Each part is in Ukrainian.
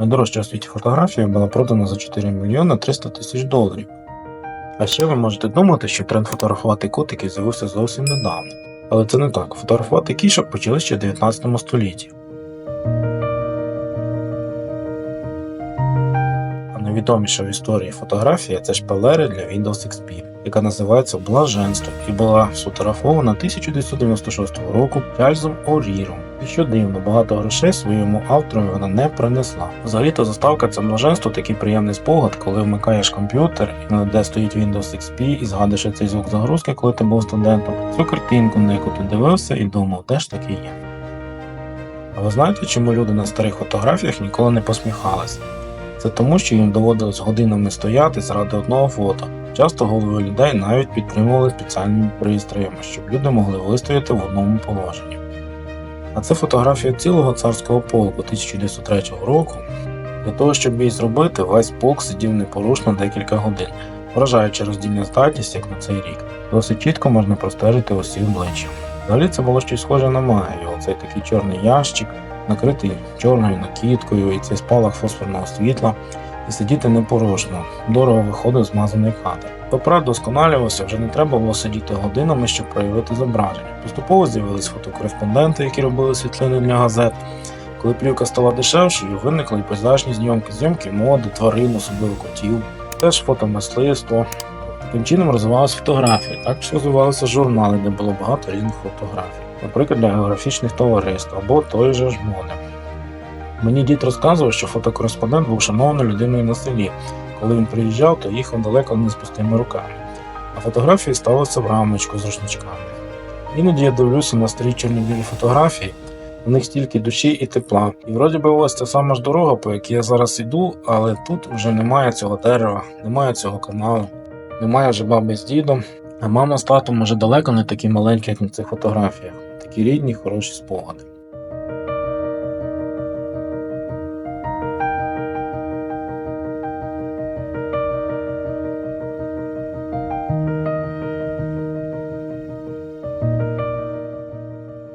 Найдорожча у світі фотографія була продана за 4 мільйони 300 тисяч доларів. А ще ви можете думати, що тренд фотографувати котиків з'явився зовсім недавно. Але це не так. Фотографувати кішок почали ще в 19 столітті. А найвідоміша в історії фотографія це шпалери для Windows XP, яка називається Блаженство і була сфотографована 1996 року Чарльзом Оріром. І що дивно, багато грошей своєму автору вона не принесла. Взагалі-то заставка це блаженство такий приємний спогад, коли вмикаєш комп'ютер, і де стоїть Windows XP, і згадуєш цей звук загрузки, коли ти був студентом, цю картинку, на яку ти дивився і думав, де ж таки є. А ви знаєте, чому люди на старих фотографіях ніколи не посміхалися? Це тому, що їм доводилось годинами стояти заради одного фото. Часто голови людей навіть підтримували спеціальними пристроями, щоб люди могли вистояти в одному положенні. А це фотографія цілого царського полку 1903 року. Для того, щоб її зробити, весь полк сидів непорушно декілька годин, вражаючи роздільну здатність, як на цей рік. Досить чітко можна простежити усі обличчя. Взагалі це було щось схоже на магію. Оцей такий чорний ящик, накритий чорною накидкою, і цей спалах фосфорного світла, і сидіти непорушно. Дорого виходив змазаний кадр. Апарат досконалювався, вже не треба було сидіти годинами, щоб проявити зображення. Поступово з'явились фотокореспонденти, які робили світлини для газет. Коли плівка стала дешевшою, виникли і пейзажні зйомки, зйомки моди, тварин, особливо котів, теж фотомисливство. Таким чином розвивалася фотографія. Також розвивалися журнали, де було багато різних фотографій, наприклад, для географічних товариств або той же ж моди. Мені дід розказував, що фотокореспондент був шанованою людиною на селі. Коли він приїжджав, то їхав далеко не з пустими руками. А фотографії ставилися в рамочку з рушничками. Іноді я дивлюся на старі чорно-білі фотографії, у них стільки душі і тепла. І вроді би ось ця сама ж дорога, по якій я зараз іду, але тут вже немає цього дерева, немає цього каналу, немає вже баби з дідом, а мама з татом уже далеко не такі маленькі, як на цих фотографіях. Такі рідні, хороші спогади.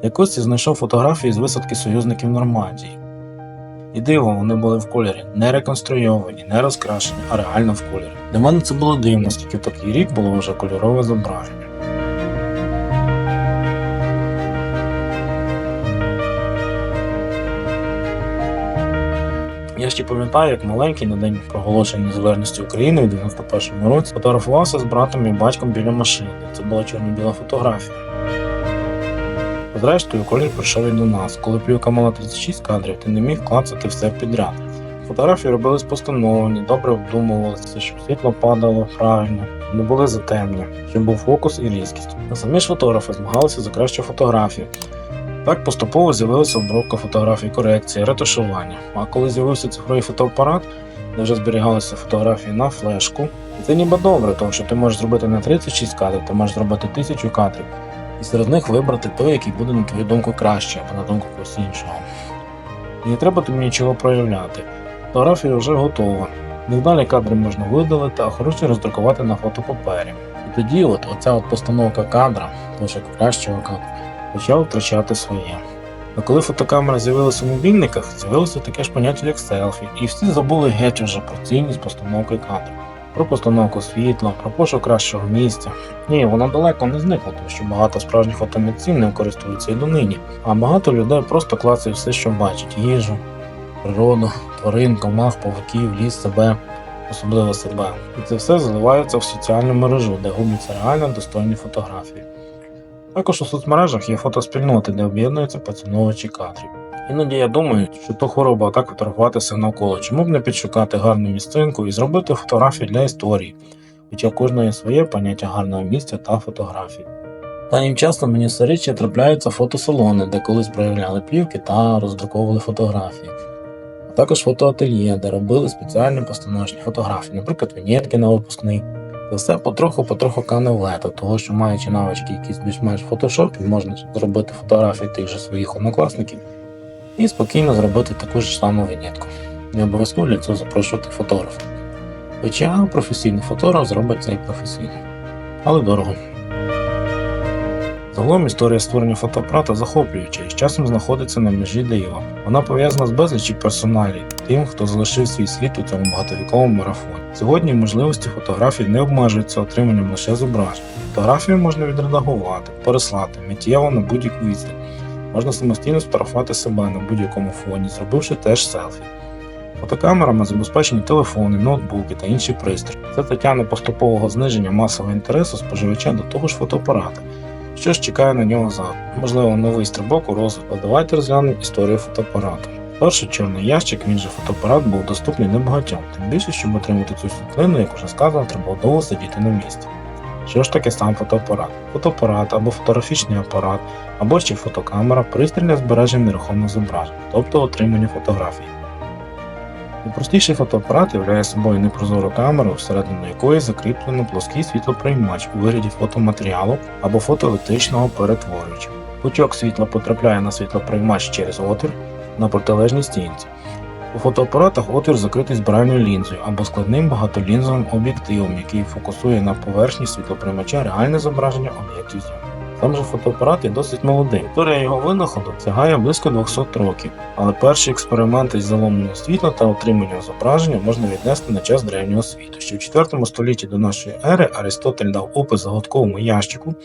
Якось я знайшов фотографії з висадки союзників Нормандії. І диво, вони були в кольорі, не реконструйовані, не розкрашені, а реально в кольорі. Для мене це було дивно, оскільки в такий рік було вже кольорове зображення. Я ще пам'ятаю, як маленький на день проголошення незалежності України у 91-му році фотографувався з братом і батьком біля машини. Це була чорно-біла фотографія. Зрештою, колір прийшов і до нас. Коли плівка мала 36 кадрів, ти не міг клацати все підряд. Фотографії робились постановлені, добре обдумувалися, щоб світло падало правильно, не були затемні, щоб був фокус і різкість. А самі ж фотографи змагалися за кращу фотографію. Так поступово з'явилася обробка фотографій, корекція, ретушування. А коли з'явився цифровий фотоапарат, де вже зберігалися фотографії на флешку, це ніби добре, тому що ти можеш зробити не 36 кадрів, ти можеш зробити 1000 кадрів серед них вибрати той, який буде на твою думку краще, або на думку когось іншого. І не треба тобі нічого проявляти. Фотографія вже готова. Невдалі кадри можна видалити, а хороші роздрукувати на фотопапері. І тоді от оця от постановка кадра, лише кращого кадру, почала втрачати своє. А коли фотокамера з'явилася у мобільниках, з'явилося таке ж поняття як селфі, і всі забули геть уже про цінність постановки кадру про постановку світла, про пошук кращого місця. Ні, воно далеко не зникло, тому що багато справжніх фотомитців не користуються і донині. А багато людей просто клацають все, що бачать: їжу, природу, тварин, комах, павуків, ліс, себе, особливо себе. І це все заливається в соціальну мережу, де губляться реально достойні фотографії. Також у соцмережах є фотоспільноти, де об'єднуються поціновувачі кадрів. Іноді я думаю, що то хвороба так фотографуватися навколо. Чому б не підшукати гарну місцинку і зробити фотографії для історії, хоча кожної своє поняття гарного місця та фотографій. Останнім часом мені все трапляються фотосалони, де колись проявляли плівки та роздруковували фотографії. А також фотоательє, де робили спеціальні постановочні фотографії, наприклад, вінєтки на випускний. Це все потроху-потроху кане в лето, того що маючи навички якісь більш-менш фотошопі, можна зробити фотографії тих же своїх однокласників і спокійно зробити таку ж саму вінетку. Не обов'язково для цього запрошувати фотографа. Хоча професійний фотограф зробить це і професійно. Але дорого. Загалом історія створення фотоапарата захоплююча і з часом знаходиться на межі дива. Вона пов'язана з безлічі персоналій, тим, хто залишив свій слід у цьому багатовіковому марафоні. Сьогодні можливості фотографій не обмежуються отриманням лише зображень. Фотографію можна відредагувати, переслати миттєво на будь-яку відстань. Можна самостійно сфотографувати себе на будь-якому фоні, зробивши теж селфі. Фотокамерами забезпечені телефони, ноутбуки та інші пристрої. Це тетяне поступового зниження масового інтересу споживача до того ж фотоапарата. Що ж чекає на нього завтра? Можливо, новий стрибок у розвитку. Давайте розглянемо історію фотоапарату. Перший чорний ящик, він же фотоапарат, був доступний небагатьом, тим більше, щоб отримати цю світлину, як уже сказано, треба довго сидіти на місці. Що ж таке сам фотоапарат? Фотоапарат або фотографічний апарат, або ще фотокамера пристрій для збереження нерухомих зображень, тобто отримання фотографій. Найпростіший фотоапарат являє собою непрозору камеру, всередину якої закріплено плоский світлоприймач у вигляді фотоматеріалу або фотоелектричного перетворювача. Лучок світла потрапляє на світлоприймач через отвір на протилежній стінці. У фотоапаратах отвір закритий збиральною лінзою або складним багатолінзовим об'єктивом, який фокусує на поверхні світлоприймача реальне зображення об'єктів зйомки. Сам же фотоапарат є досить молодим. Історія його винаходу сягає близько 200 років, але перші експерименти з заломленням світла та отриманням зображення можна віднести на час древнього світу. Ще в 4 столітті до нашої ери Аристотель дав опис загадковому ящику,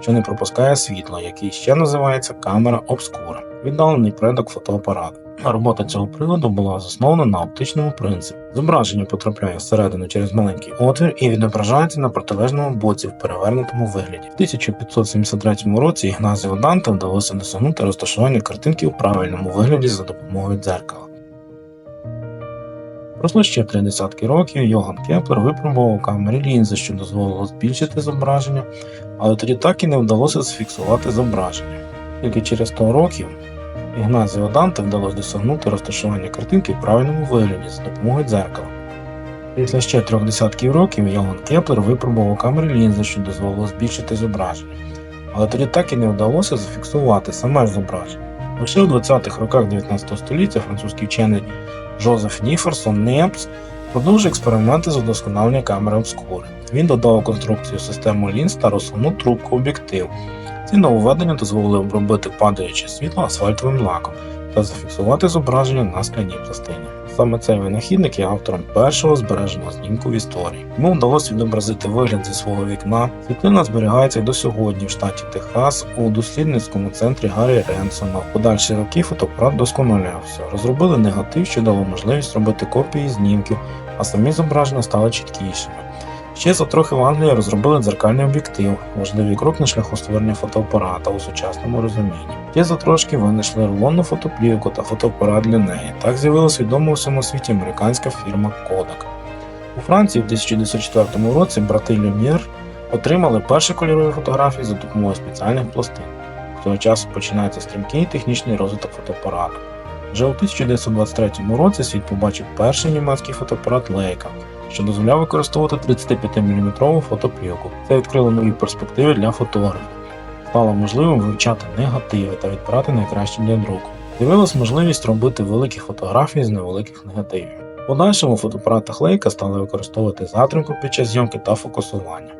що не пропускає світло, який ще називається камера обскура, віддалений предок фотоапарату. Робота цього приладу була заснована на оптичному принципі. Зображення потрапляє всередину через маленький отвір і відображається на протилежному боці в перевернутому вигляді. В 1573 році Ігназію Данте вдалося досягнути розташування картинки у правильному вигляді за допомогою дзеркала. Пройшло ще три десятки років, Йоган Кеплер випробував у камері лінзи, що дозволило збільшити зображення, але тоді так і не вдалося зафіксувати зображення. Тільки через 100 років Ігназіо Данте вдалося досягнути розташування картинки в правильному вигляді за допомогою дзеркала. Після ще трьох десятків років Йоган Кеплер випробував камери лінзи, що дозволило збільшити зображення, але тоді так і не вдалося зафіксувати саме зображення. Лише у 20-х роках 19 століття французький вчений Жозеф Ніферсон Непс продовжив експерименти з удосконалення камери обскури. Він додав конструкцію систему лінз та розсувну трубку об'єктив. Ці нововведення дозволили обробити падаюче світло асфальтовим лаком та зафіксувати зображення на скляній пластині. Саме цей винахідник є автором першого збереженого знімку в історії. Йому вдалося відобразити вигляд зі свого вікна. Світлина зберігається й до сьогодні в штаті Техас у дослідницькому центрі Гаррі Ренсона. Подальші роки фотоапарат досконалявся. Розробили негатив, що дало можливість робити копії знімків, а самі зображення стали чіткішими. Ще за трохи в Англії розробили дзеркальний об'єктив, важливий крок на шляху створення фотоапарата у сучасному розумінні. Ще за трошки винайшли рулонну фотоплівку та фотоапарат для неї. Так з'явилася відома у всьому світі американська фірма Kodak. У Франції в 1904 році брати Люм'єр отримали перші кольорові фотографії за допомогою спеціальних пластин. З цього часу починається стрімкий технічний розвиток фотоапарату. Вже у 1923 році світ побачив перший німецький фотоапарат Leica, що дозволяв використовувати 35-мм фотоплівку. Це відкрило нові перспективи для фотографів. Стало можливим вивчати негативи та відбирати найкращі для друку. З'явилась можливість робити великі фотографії з невеликих негативів. У подальшому фотоапаратах Leica стали використовувати затримку під час зйомки та фокусування.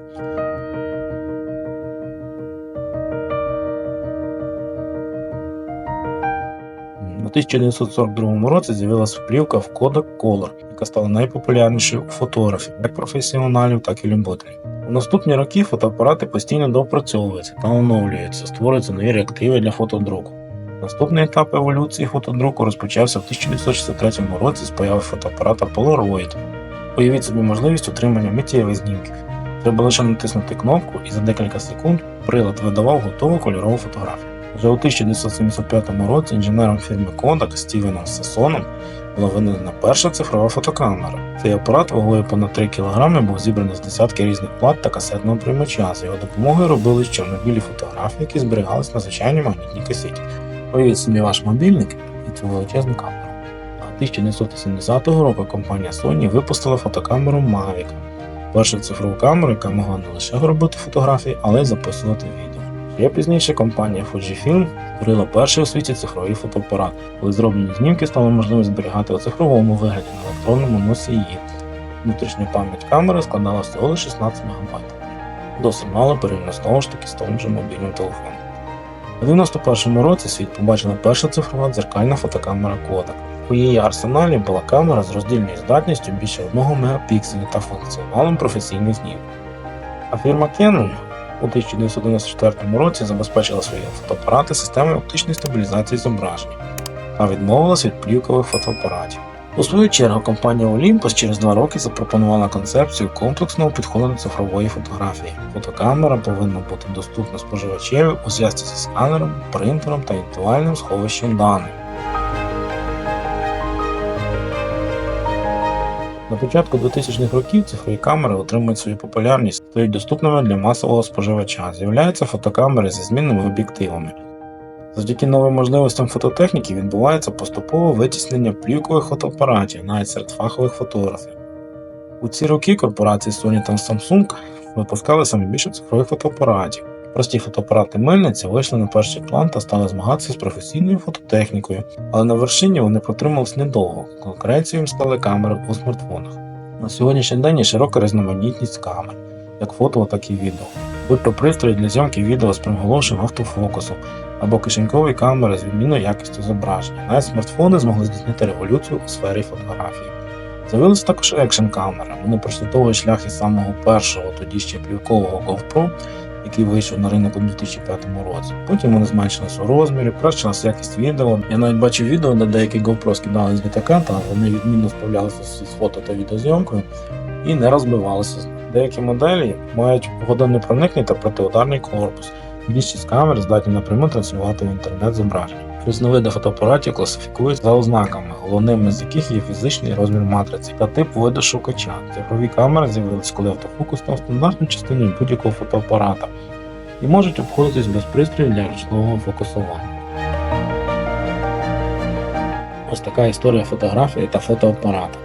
1942 році з'явилася плівка в Kodak Color, яка стала найпопулярнішою у фотографів, як професіоналів, так і любителів. У наступні роки фотоапарати постійно доопрацьовуються та оновлюються, створюються нові реактиви для фотодруку. Наступний етап еволюції фотодруку розпочався в 1963 році з появи фотоапарата Polaroid. Уявіть собі можливість отримання миттєвих знімків. Треба лише натиснути кнопку і за декілька секунд прилад видавав готову кольорову фотографію. Вже у 1975 році інженером фірми Kodak Стівеном Сесоном була винайдена перша цифрова фотокамера. Цей апарат вагою понад 3 кг був зібраний з десятки різних плат та касетного приймача. З його допомогою робили чорно-білі фотографії, які зберігались на звичайній магнітній касеті. Уявіть собі ваш мобільник і цю величезну камеру. А 1970 року компанія Sony випустила фотокамеру Mavic, першу цифрову камеру, яка могла не лише робити фотографії, але й записувати відео. Ще пізніше компанія Fujifilm створила перший у світі цифровий фотоапарат, коли зроблені знімки стало можливо зберігати у цифровому вигляді на електронному носії. Внутрішня пам'ять камери складала всього лише 16 МБ. Досить мало порівняно знову ж таки з тому же мобільним телефоном. У 91-му році світ побачила перша цифрова дзеркальна фотокамера Kodak. У її арсеналі була камера з роздільною здатністю більше 1 мегапікселя та функціоналом професійних знімків. А фірма Canon у 1994 році забезпечила свої фотоапарати системою оптичної стабілізації зображень та відмовилась від плівкових фотоапаратів. У свою чергу компанія Olympus через два роки запропонувала концепцію комплексного підходу до цифрової фотографії. Фотокамера повинна бути доступна споживачеві у зв'язці зі сканером, принтером та інтелектуальним сховищем даних. На початку 2000-х років цифрові камери отримують свою популярність, стають доступними для масового споживача. З'являються фотокамери зі змінними об'єктивами. Завдяки новим можливостям фототехніки відбувається поступове витіснення плівкових фотоапаратів навіть серед фахових фотографів. У ці роки корпорації Sony та Samsung випускали саме більше цифрових фотоапаратів. Прості фотоапарати мильниці вийшли на перший план та стали змагатися з професійною фототехнікою, але на вершині вони протримались недовго. Конкуренцією їм стали камери у смартфонах. На сьогоднішній день є широка різноманітність камер, як фото, так і відео. Будь то пристрої для зйомки відео з приголошенням автофокусу або кишенькові камери з відмінною якістю зображення. Навіть смартфони змогли здійснити революцію у сфері фотографії. З'явилися також екшн камери. Вони прослідовують шлях із самого першого, тоді ще плівкового GoPro, який вийшов на ринок у 2005 році. Потім вони зменшилися у розмірі, покращилася якість відео. Я навіть бачив відео, де деякі GoPro скидали з літака, та вони відмінно справлялися з фото та відеозйомкою і не розбивалися. Деякі моделі мають водонепроникний та протиударний корпус. Більшість камер здатні напряму транслювати в інтернет зображення. Різновиди фотоапаратів класифікують за ознаками, головними з яких є фізичний розмір матриці та тип виду шукача. Цифрові камери з'явилися, коли автофокус став стандартною частиною будь-якого фотоапарата і можуть обходитись без пристроїв для ручного фокусування. Ось така історія фотографії та фотоапарата.